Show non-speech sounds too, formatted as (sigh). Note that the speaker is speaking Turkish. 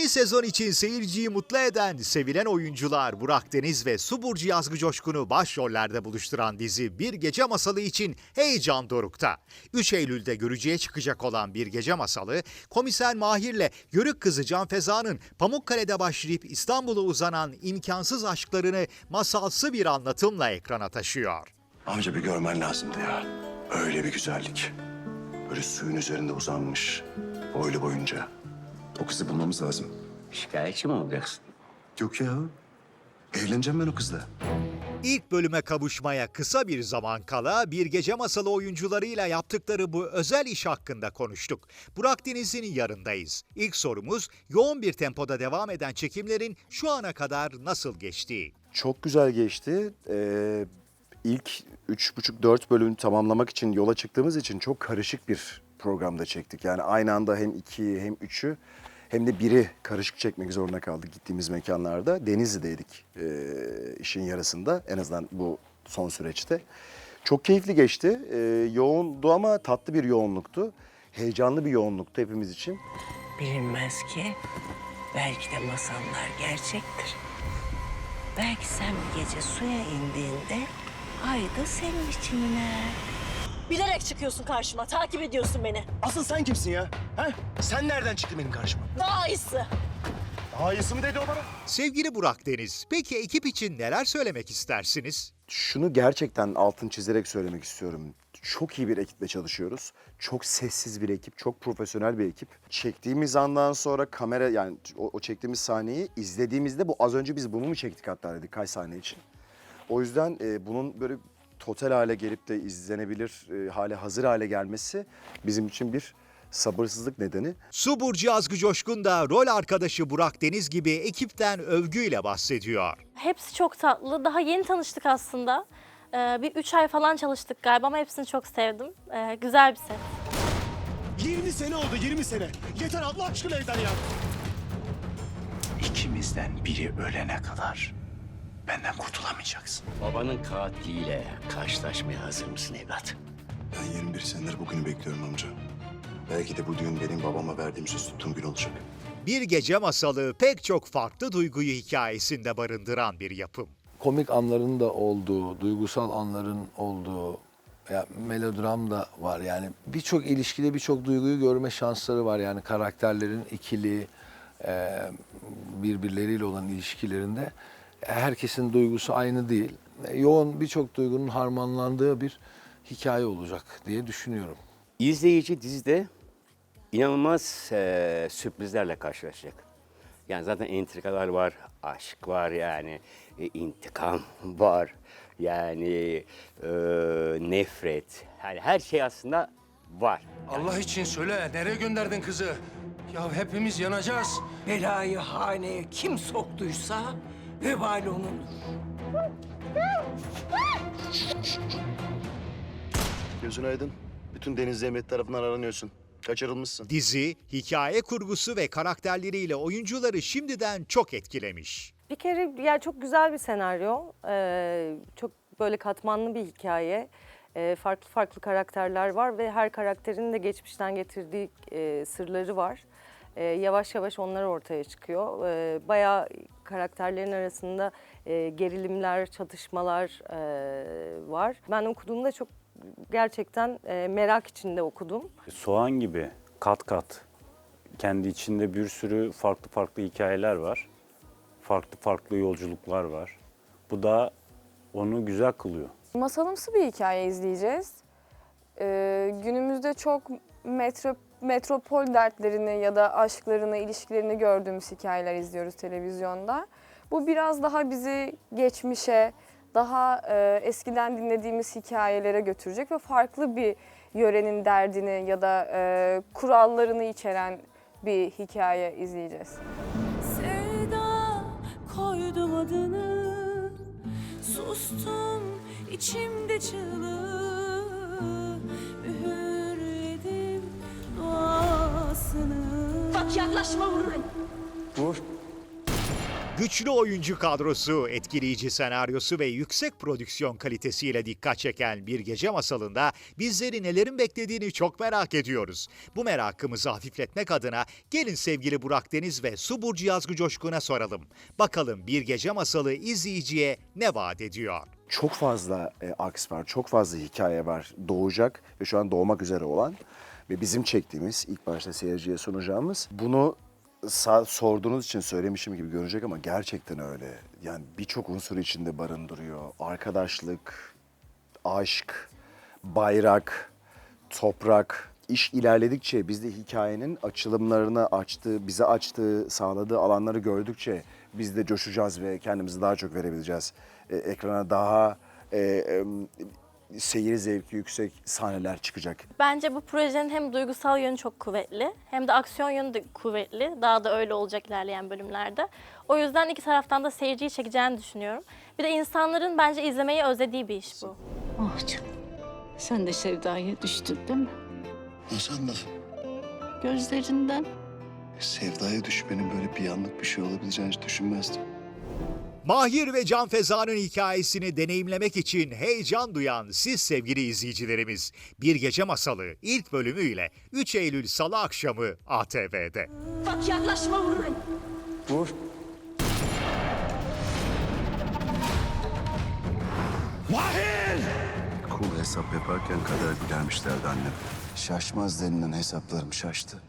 Yeni sezon için seyirciyi mutlu eden sevilen oyuncular Burak Deniz ve Su Burcu Yazgı Coşkun'u başrollerde buluşturan dizi Bir Gece Masalı için heyecan dorukta. 3 Eylül'de görücüye çıkacak olan Bir Gece Masalı, komiser Mahir'le Yörük kızı Can Feza'nın Pamukkale'de başlayıp İstanbul'a uzanan imkansız aşklarını masalsı bir anlatımla ekrana taşıyor. Amca bir görmen lazımdı ya. Öyle bir güzellik. Böyle suyun üzerinde uzanmış. Boylu boyunca. O kızı bulmamız lazım. Şikayetçi mi olacaksın? Yok ya. Evleneceğim ben o kızla. İlk bölüme kavuşmaya kısa bir zaman kala bir gece masalı oyuncularıyla yaptıkları bu özel iş hakkında konuştuk. Burak Deniz'in yanındayız. İlk sorumuz yoğun bir tempoda devam eden çekimlerin şu ana kadar nasıl geçtiği. Çok güzel geçti. Ee, ilk üç buçuk dört bölümü tamamlamak için yola çıktığımız için çok karışık bir programda çektik. Yani aynı anda hem ikiyi hem üçü hem de biri karışık çekmek zorunda kaldık gittiğimiz mekanlarda. Denizli'deydik ee, işin yarısında en azından bu son süreçte. Çok keyifli geçti. Ee, yoğundu ama tatlı bir yoğunluktu. Heyecanlı bir yoğunluktu hepimiz için. Bilinmez ki belki de masallar gerçektir. Belki sen bir gece suya indiğinde ay da senin için iner. Bilerek çıkıyorsun karşıma, takip ediyorsun beni. Asıl sen kimsin ya? Ha? Sen nereden çıktın benim karşıma? Daha iyisi. Daha iyisi mi dedi o bana? Sevgili Burak Deniz, peki ekip için neler söylemek istersiniz? şunu gerçekten altın çizerek söylemek istiyorum. Çok iyi bir ekiple çalışıyoruz. Çok sessiz bir ekip, çok profesyonel bir ekip. Çektiğimiz andan sonra kamera yani o, o çektiğimiz sahneyi izlediğimizde bu az önce biz bunu mu çektik hatta dedik kaç sahne için. O yüzden e, bunun böyle total hale gelip de izlenebilir e, hale hazır hale gelmesi bizim için bir sabırsızlık nedeni. Su Burcu Yazgı Coşkun da rol arkadaşı Burak Deniz gibi ekipten övgüyle bahsediyor. Hepsi çok tatlı. Daha yeni tanıştık aslında. Ee, bir üç ay falan çalıştık galiba ama hepsini çok sevdim. Ee, güzel bir set. 20 sene oldu 20 sene. Yeter Allah aşkına yeter ya. İkimizden biri ölene kadar benden kurtulamayacaksın. Babanın katiliyle karşılaşmaya hazır mısın evlat? Ben 21 senedir bugünü bekliyorum amca. Belki de bu düğün benim babama verdiğim söz tuttuğum gün olacak. Bir gece masalı pek çok farklı duyguyu hikayesinde barındıran bir yapım. komik anların da olduğu, duygusal anların olduğu, ya melodram da var. Yani birçok ilişkide birçok duyguyu görme şansları var. Yani karakterlerin ikili, birbirleriyle olan ilişkilerinde herkesin duygusu aynı değil. E, Yoğun birçok duygunun harmanlandığı bir hikaye olacak diye düşünüyorum. İzleyici dizide inanılmaz eee, sürprizlerle karşılaşacak. Yani zaten entrikalar var, aşk var yani, e, intikam (laughs) var, yani eee, nefret. Yani her şey aslında var. Allah için söyle, nereye gönderdin kızı? Ya hepimiz yanacağız. Belayı haneye kim soktuysa vebali onun. Gözün aydın. Bütün Deniz Emret tarafından aranıyorsun. Kaçırılmışsın. Dizi, hikaye kurgusu ve karakterleriyle oyuncuları şimdiden çok etkilemiş. Bir kere yani çok güzel bir senaryo. Ee, çok böyle katmanlı bir hikaye. Ee, farklı farklı karakterler var ve her karakterin de geçmişten getirdiği e, sırları var. Ee, yavaş yavaş onlar ortaya çıkıyor. Ee, bayağı karakterlerin arasında e, gerilimler, çatışmalar e, var. Ben okuduğumda çok gerçekten e, merak içinde okudum. Soğan gibi kat kat kendi içinde bir sürü farklı farklı hikayeler var. Farklı farklı yolculuklar var. Bu da onu güzel kılıyor. Masalımsı bir hikaye izleyeceğiz. Ee, günümüzde çok metro, metropol dertlerini ya da aşklarını, ilişkilerini gördüğümüz hikayeler izliyoruz televizyonda. Bu biraz daha bizi geçmişe, daha e, eskiden dinlediğimiz hikayelere götürecek ve farklı bir yörenin derdini ya da e, kurallarını içeren bir hikaye izleyeceğiz. Sevda koydum adını, sustum içimde çığlığı, yaklaşma vururum. Güçlü oyuncu kadrosu, etkileyici senaryosu ve yüksek prodüksiyon kalitesiyle dikkat çeken bir gece masalında bizleri nelerin beklediğini çok merak ediyoruz. Bu merakımızı hafifletmek adına gelin sevgili Burak Deniz ve Su Burcu Yazgı Coşkun'a soralım. Bakalım bir gece masalı izleyiciye ne vaat ediyor? Çok fazla e, aks var, çok fazla hikaye var doğacak ve şu an doğmak üzere olan ve bizim çektiğimiz, ilk başta seyirciye sunacağımız. Bunu sorduğunuz için söylemişim gibi görecek ama gerçekten öyle. Yani birçok unsur içinde barındırıyor. Arkadaşlık, aşk, bayrak, toprak. İş ilerledikçe biz de hikayenin açılımlarını açtığı, bize açtığı, sağladığı alanları gördükçe biz de coşacağız ve kendimizi daha çok verebileceğiz. E, ekrana daha e, e, seyir zevki yüksek sahneler çıkacak. Bence bu projenin hem duygusal yönü çok kuvvetli hem de aksiyon yönü de kuvvetli. Daha da öyle olacak ilerleyen bölümlerde. O yüzden iki taraftan da seyirciyi çekeceğini düşünüyorum. Bir de insanların bence izlemeyi özlediği bir iş bu. Oh canım. Sen de sevdaya düştün değil mi? Nasıl anladın? Gözlerinden. Sevdaya düşmenin böyle bir anlık bir şey olabileceğini hiç düşünmezdim. Mahir ve Can Feza'nın hikayesini deneyimlemek için heyecan duyan siz sevgili izleyicilerimiz. Bir Gece Masalı ilk bölümüyle 3 Eylül Salı akşamı ATV'de. Bak yaklaşma vururum. Vur. Kul hesap yaparken kader gülermişlerdi annem. Şaşmaz denilen hesaplarım şaştı.